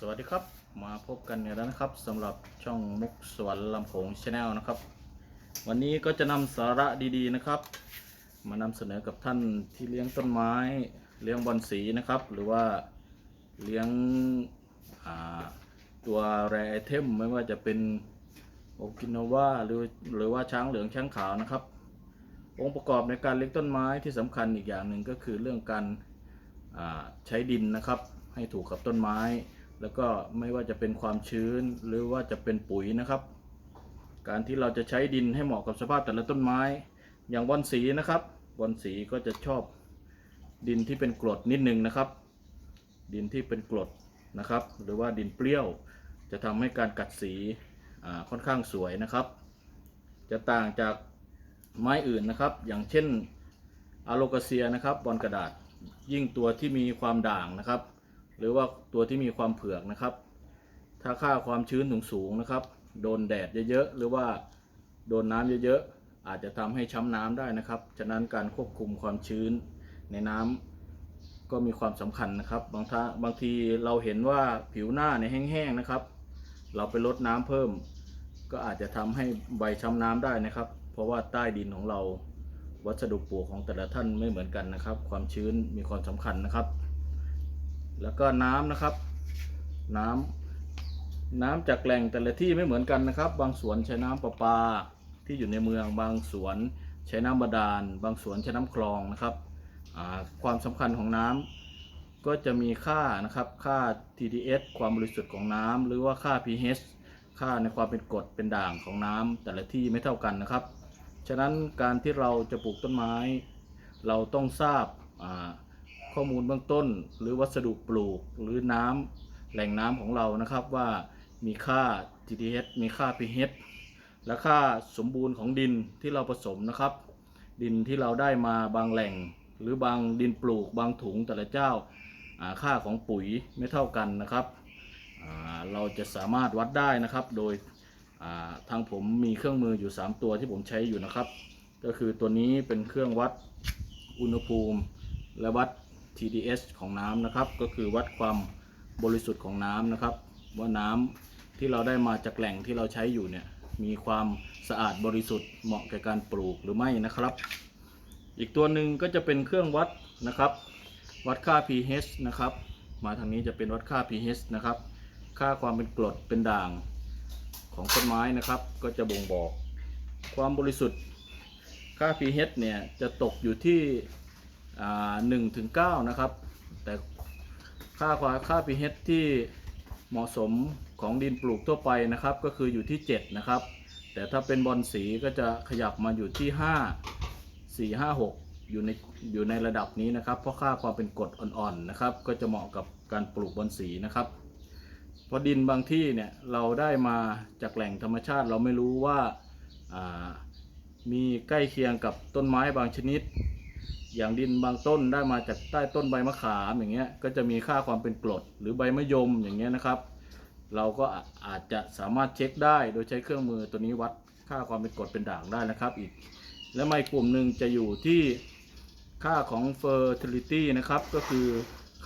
สวัสดีครับ มาพบกันอีกแล้วนะครับสำหรับช่องมุกสวรรค์ลำโขงชาแนลนะครับ วันนี้ก็จะนำสาระดีๆนะครับ มานำเสนอกับท่านที่เลี้ยงต้นไม้ เลี้ยงบอนสีนะครับ หรือว่าเลี้ยงตัวแรไอเทมไม่ว่าจะเป็นโอกินาวาหรือหรือว่าช้างเหลืองช้างขาวนะครับ องค์ประกอบในการเลี้ยงต้นไม้ที่สำคัญอีกอย่างหนึ่งก็คือเรื่องการใช้ดินนะครับ ให้ถูกกับต้นไม้ แล้วก็ไม่ว่าจะเป็นความชื้นหรือว่าจะเป็นปุ๋ยนะครับ การที่เราจะใช้ดินให้เหมาะกับสภาพแต่ละต้นไม้ อย่างบอนสีนะครับบอนสีก็จะชอบดินที่เป็นกรดนิดนึงนะครับ ดินที่เป็นกรดนะครับ หรือว่าดินเปรี้ยว จะทำให้การกัดสีค่อนข้างสวยนะครับ จะต่างจากไม้อื่นนะครับ อย่างเช่นอะโลกาเซียนะครับบอลกระดาษยิ่งตัวที่มีความด่างนะครับ หรือว่าตัวที่มีความเผือกนะครับ ถ้าค่าความชื้นสูงๆนะครับ โดนแดดเยอะๆหรือว่าโดนน้ำเยอะๆอาจจะทำให้ช้ำน้ำได้นะครับ ฉะนั้นการควบคุมความชื้นในน้ำก็มีความสำคัญนะครับ บางท่าบางทีเราเห็นว่าผิวหน้าเนี่ยแห้งๆนะครับ เราไปลดน้ำเพิ่ม ก็อาจจะทำให้ใบช้ำน้ำได้นะครับ เพราะว่าใต้ดินของเราวัสดุปลูกของแต่ละท่านไม่เหมือนกันนะครับ ความชื้นมีความสำคัญนะครับ แล้วก็น้ำนะครับ น้ำน้ำจากแหล่งแต่ละที่ไม่เหมือนกันนะครับ บางสวนใช้น้ำประปาที่อยู่ในเมือง บางสวนใช้น้ำบาดาล บางสวนใช้น้ำคลองนะครับ ความสำคัญของน้ำก็จะมีค่านะครับ ค่า TDS ความบริสุทธิ์ของน้ำหรือว่าค่า pH ค่าในความเป็นกรดเป็นด่างของน้ำแต่ละที่ไม่เท่ากันนะครับ ฉะนั้นการที่เราจะปลูกต้นไม้ เราต้องทราบอ่า ข้อมูลเบื้องต้น หรือวัสดุปลูกหรือน้ำแหล่งน้ำของเรานะครับว่ามีค่า TDS มีค่า pH และค่าสมบูรณ์ของดินที่เราผสมนะครับ ดินที่เราได้มาบางแหล่ง หรือบางดินปลูกบางถุงแต่ละเจ้าค่าของปุ๋ยไม่เท่ากันนะครับ เราจะสามารถวัดได้นะครับ โดยทางผมมีเครื่องมืออยู่ 3 ตัวที่ผมใช้อยู่นะครับ ก็คือตัวนี้เป็นเครื่องวัดอุณหภูมิ และวัด TDS ของน้ำนะครับ ก็คือวัดความบริสุทธิ์ของน้ำนะครับ ว่าน้ำที่เราได้มาจากแหล่งที่เราใช้อยู่เนี่ยมีความสะอาดบริสุทธิ์เหมาะแก่การปลูกหรือไม่นะครับ อีกตัวหนึ่งก็จะเป็นเครื่องวัดนะครับ วัดค่า pH นะครับ มาทางนี้จะเป็นวัดค่า pH นะครับ ค่าความเป็นกรดเป็นด่างของต้นไม้นะครับ ก็จะบ่งบอกความบริสุทธิ์ค่า pH เนี่ยจะตกอยู่ที่ หนึ่งถึงเก้านะครับ แต่ค่าความค่า pH ที่เหมาะสมของดินปลูกทั่วไปนะครับ ก็คืออยู่ที่ 7 นะครับ แต่ถ้าเป็นบอลสีก็จะขยับมาอยู่ที่ 5 4 5 6 อยู่ในอยู่ในระดับนี้นะครับ เพราะค่าความเป็นกรดอ่อนๆนะครับ ก็จะเหมาะกับการปลูกบอลสีนะครับเพราะดินบางที่เนี่ยเราได้มาจากแหล่งธรรมชาติเราไม่รู้ว่าอ่ามีใกล้เคียงกับต้นไม้บางชนิด อย่างดินบางต้นได้มาจากใต้ต้นใบมะขามอย่างเงี้ยก็จะมีค่าความเป็นกรดหรือใบมะยมอย่างเงี้ยนะครับ เราก็อาจจะสามารถเช็คได้โดยใช้เครื่องมือตัวนี้วัดค่าความเป็นกรดเป็นด่างได้นะครับอีก และไม่กลุ่มหนึ่งจะอยู่ที่ค่าของ fertility นะครับ ก็คือ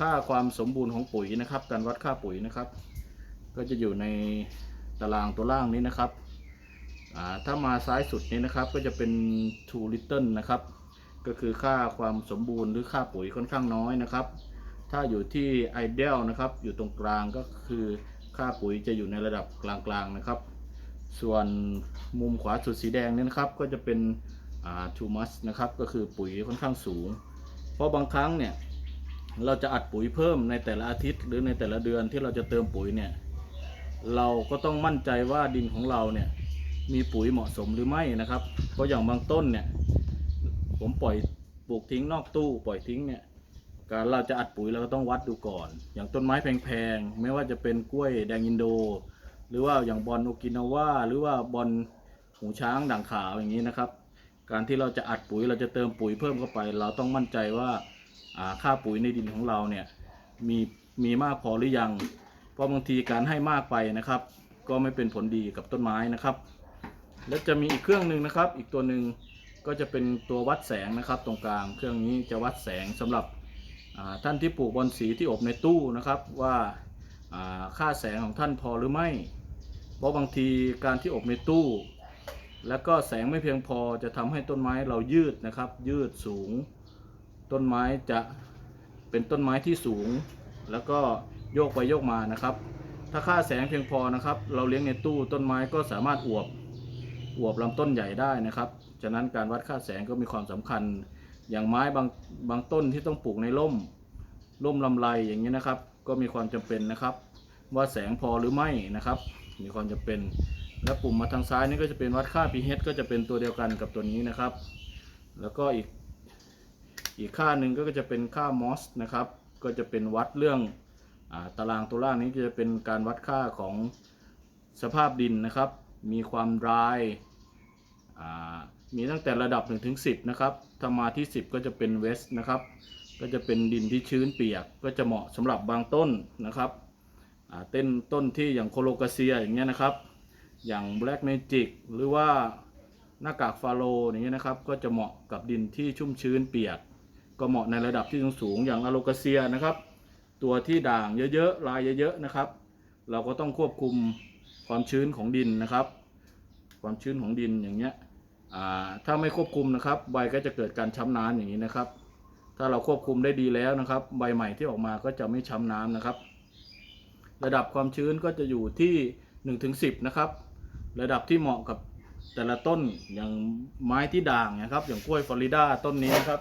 ค่าความสมบูรณ์ของปุ๋ยนะครับ การวัดค่าปุ๋ยนะครับ ก็จะอยู่ในตารางตัวล่างนี้นะครับถ้ามาซ้ายสุดนี้นะครับก็จะเป็น too little นะครับ ก็คือค่าความสมบูรณ์หรือค่าปุ๋ยค่อนข้างน้อยนะครับ ถ้าอยู่ที่ ideal นะครับ อยู่ตรงกลางก็คือค่าปุ๋ยจะอยู่ในระดับกลางๆนะครับ ส่วนมุมขวาสุดสีแดงนี่นะครับ ก็จะเป็นอ่า too much นะครับ ก็คือปุ๋ยค่อนข้างสูง เพราะบางครั้งเนี่ยเราจะอัดปุ๋ยเพิ่มในแต่ละอาทิตย์ หรือในแต่ละเดือนที่เราจะเติมปุ๋ยเนี่ยเราก็ต้องมั่นใจว่าดินของเราเนี่ยมีปุ๋ยเหมาะสมหรือไม่นะครับ เพราะอย่างบางต้นเนี่ย ผมปล่อยปลูกทิ้งนอกตู้ปล่อยทิ้งเนี่ยการเราจะอัดปุ๋ยเราก็ต้องวัดดูก่อน อย่างต้นไม้แพงๆไม่ว่าจะเป็นกล้วยแดงอินโด หรือว่าอย่างบอลโอกินาว่าหรือว่าบอลหูช้างด่างขาวอย่างนี้นะครับ การที่เราจะอัดปุ๋ยเราจะเติมปุ๋ยเพิ่มเข้าไป เราต้องมั่นใจว่าค่าปุ๋ยในดินของเราเนี่ยมีมีมากพอหรือยัง เพราะบางทีการให้มากไปนะครับ ก็ไม่เป็นผลดีกับต้นไม้นะครับ และจะมีอีกเครื่องหนึ่งนะครับ อีกตัวหนึ่ง ก็จะเป็นตัววัดแสงนะครับ ตรงกลางเครื่องนี้จะวัดแสงสำหรับท่านที่ปลูกบอนสีที่อบในตู้นะครับว่าค่าแสงของท่านพอหรือไม่ เพราะบางทีการที่อบในตู้ แล้วก็แสงไม่เพียงพอจะทำให้ต้นไม้เรายืดนะครับ ยืดสูง ต้นไม้จะเป็นต้นไม้ที่สูง แล้วก็โยกไปโยกมานะครับ ถ้าค่าแสงเพียงพอนะครับ เราเลี้ยงในตู้ต้นไม้ก็สามารถอวบอวบลำต้นใหญ่ได้นะครับ ฉะนั้นการวัดค่าแสงก็มีความสำคัญ อย่างไม้บางบางต้นที่ต้องปลูกในร่มร่มลำไรอย่างนี้นะครับ ก็มีความจำเป็นนะครับ ว่าแสงพอหรือไม่นะครับ มีความจำเป็น และปุ่มมาทางซ้ายนี่ก็จะเป็นวัดค่า pH ก็จะเป็นตัวเดียวกันกับตัวนี้นะครับ แล้วก็อีกอีกค่าหนึ่งก็จะเป็นค่า MOS นะครับ ก็จะเป็นวัดเรื่องอตารางตัวล่างนี้จะเป็นการวัดค่าของสภาพดินนะครับ มีความ dry อ่า มีตั้งแต่ระดับ1ถึง10 นะครับถ้ามาที่ 10 ก็จะเป็น west นะครับ ก็จะเป็นดินที่ชื้นเปียก ก็จะเหมาะสำหรับบางต้นนะครับเต้นต้นที่อย่างโคโลกาเซียอย่างเงี้ยนะครับ อย่างแบล็กเมจิกหรือว่าหน้ากากฟาโลอย่างเงี้ยนะครับ ก็จะเหมาะกับดินที่ชุ่มชื้นเปียก ก็เหมาะในระดับที่สูงๆอย่างอะโลกาเซียนะครับ ตัวที่ด่างเยอะๆลายเยอะๆนะครับ เราก็ต้องควบคุมความชื้นของดินนะครับ ความชื้นของดินอย่างเงี้ย ถ้าไม่ควบคุมนะครับ ใบก็จะเกิดการช้ำน้ำอย่างนี้นะครับ ถ้าเราควบคุมได้ดีแล้วนะครับ ใบใหม่ที่ออกมาก็จะไม่ช้ำน้ำนะครับ ระดับความชื้นก็จะอยู่ที่1ถึง10นะครับ ระดับที่เหมาะกับแต่ละต้นอย่างไม้ที่ด่างนะครับ อย่างกล้วยฟลอริดาต้นนี้นะครับ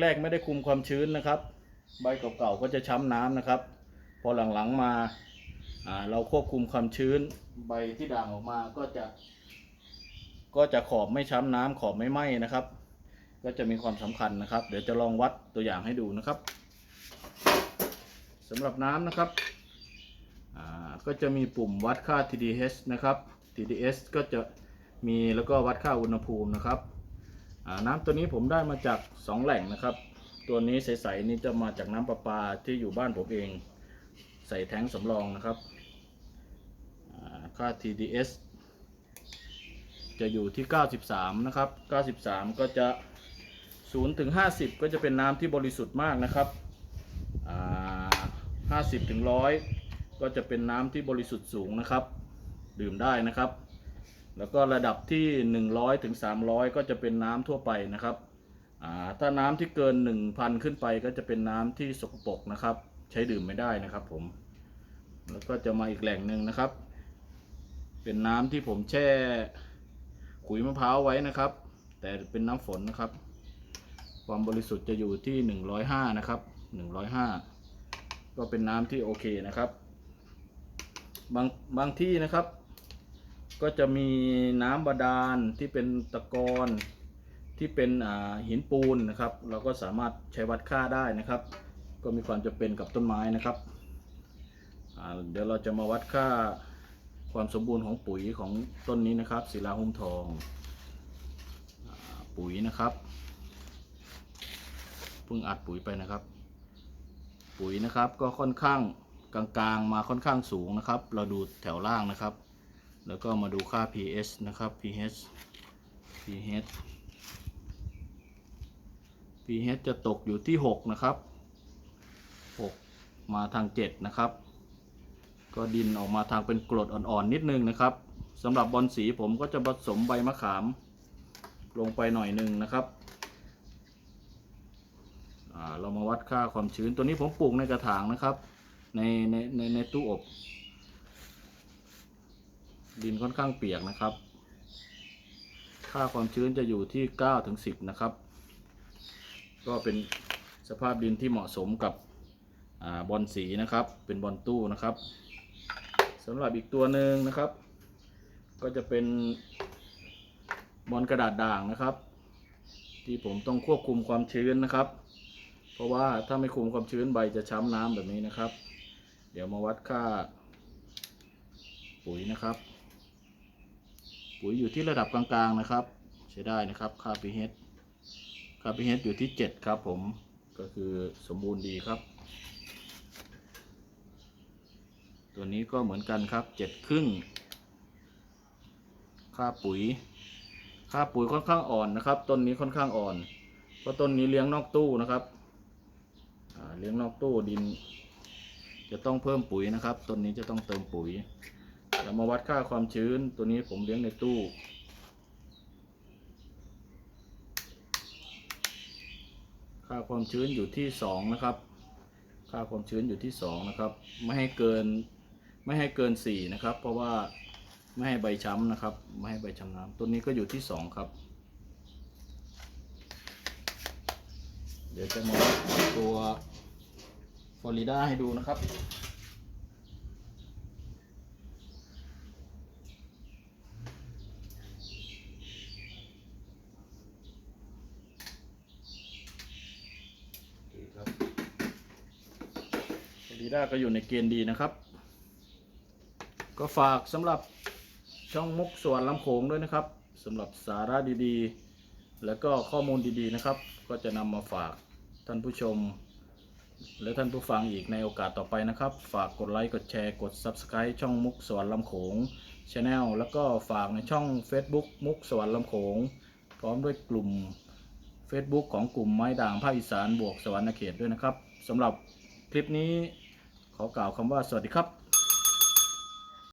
แรกๆ ไม่ได้คุมความชื้นนะครับ ใบเก่าๆก็จะช้ำน้ำนะครับ พอหลังๆมาเราควบคุมความชื้น ใบที่ด่างออกมาก็จะ ก็จะขอบไม่ช้ำน้ำขอบไม่ไหม้นะครับ ก็จะมีความสำคัญนะครับ เดี๋ยวจะลองวัดตัวอย่างให้ดูนะครับสำหรับน้ำนะครับก็จะมีปุ่มวัดค่า TDS นะครับ TDS ก็จะมีแล้วก็วัดค่าอุณหภูมินะครับน้ำตัวนี้ผมได้มาจาก 2 แหล่งนะครับ ตัวนี้ใสๆนี่จะมาจากน้ำประปาที่อยู่บ้านผมเอง ใส่แท้งสำรองนะครับค่า TDS จะอยู่ที่ 93 นะครับ 93 ก็จะ 0 ถึง 50 ก็จะเป็นน้ำที่บริสุทธิ์มากนะครับอ่า50 ถึง 100 ก็จะเป็นน้ำที่บริสุทธิ์สูงนะครับ ดื่มได้นะครับ แล้วก็ระดับที่ 100 ถึง 300 ก็จะเป็นน้ำทั่วไปนะครับถ้าน้ำที่เกิน 1,000 ขึ้นไปก็จะเป็นน้ำที่สกปรกนะครับ ใช้ดื่มไม่ได้นะครับผม แล้วก็จะมาอีกแหล่งหนึ่งนะครับ เป็นน้ำที่ผมแช่ ขุยมะพร้าวไว้นะครับ แต่เป็นน้ำฝนนะครับ ความบริสุทธิ์จะอยู่ที่ 105 นะครับ 105 ก็เป็นน้ำที่โอเคนะครับ บางบางที่นะครับ ก็จะมีน้ำบาดาลที่เป็นตะกอนที่เป็นอ่าหินปูนนะครับ เราก็สามารถใช้วัดค่าได้นะครับ ก็มีความจำเป็นกับต้นไม้นะครับเดี๋ยวเราจะมาวัดค่า ความสมบูรณ์ของปุ๋ยของต้นนี้นะครับศิลาหุ้มทองปุ๋ยนะครับเพิ่งอัดปุ๋ยไปนะครับ ปุ๋ยนะครับก็ค่อนข้างกลางๆมาค่อนข้างสูงนะครับ เราดูแถวล่างนะครับ แล้วก็มาดูค่า pH นะครับ pH pH pH จะตกอยู่ที่ 6 นะครับ 6 มาทาง 7 นะครับ ก็ดินออกมาทางเป็นกรดอ่อนๆนิดนึงนะครับสำหรับบอลสีผมก็จะผสมใบมะขาม ลงไปหน่อยหนึ่งนะครับอ่าเรามาวัดค่าความชื้นตัวนี้ผมปลูกในกระถางนะครับในในในในตู้อบ ดินค่อนข้างเปียกนะครับ ค่าความชื้นจะอยู่ที่9ถึง10 นะครับ ก็เป็นสภาพดินที่เหมาะสมกับอบอลสีนะครับ เป็นบอลตู้นะครับ สำหรับอีกตัวหนึ่งนะครับ ก็จะเป็นบอลกระดาษด่างนะครับ ที่ผมต้องควบคุมความชื้นนะครับ เพราะว่าถ้าไม่คุมความชื้นใบจะช้ำน้ำแบบนี้นะครับ เดี๋ยวมาวัดค่า ปุ๋ยนะครับ ปุ๋ยอยู่ที่ระดับกลางๆนะครับ ใช้ได้นะครับค่า pH ค่า pH อยู่ที่ 7 ครับผมก็คือสมบูรณ์ดีครับ ตัวนี้ก็เหมือนกันครับเจ็ดครึ่ง ค่าปุ๋ย ค่าปุ๋ยค่อนข้างอ่อนนะครับ ต้นนี้ค่อนข้างอ่อน เพราะต้นนี้เลี้ยงนอกตู้นะครับเลี้ยงนอกตู้ดิน จะจะต้องเพิ่มปุ๋ยนะครับ ต้นนี้จะต้องเติมปุ๋ยเรามาวัดค่าความชื้น ตัวนี้ผมเลี้ยงในตู้ค่าความชื้นอยู่ที่สองนะครับ ค่าความชื้นอยู่ที่สองนะครับ ไม่ให้เกิน ไม่ให้เกินสี่นะครับ เพราะว่าไม่ให้ใบช้ำนะครับ ไม่ให้ใบช้ำน้ำตัวนี้ก็อยู่ที่สองครับ เดี๋ยวจะมาตัวฟลอริดาให้ดูนะครับครับฟลอริดาก็อยู่ในเกณฑ์ดีนะครับ ก็ฝากสำหรับช่องมุกสวนลำโขงด้วยนะครับสำหรับสาระดีๆ แล้วก็ข้อมูลดีๆนะครับ ก็จะนำมาฝากท่านผู้ชม และท่านผู้ฟังอีกในโอกาสต่อไปนะครับ ฝากกดไลค์กดแชร์กด Subscribe ช่องมุกสวรรค์ลำโขง Channel แล้วก็ฝากในช่อง Facebook มุกสวรรค์ลำโขง พร้อมด้วยกลุ่ม Facebook ของกลุ่มไม้ด่างภาคอีสานบวกสวรรค์เขตด้วยนะครับสำหรับคลิปนี้ขอกล่าวคำว่าสวัสดีครับ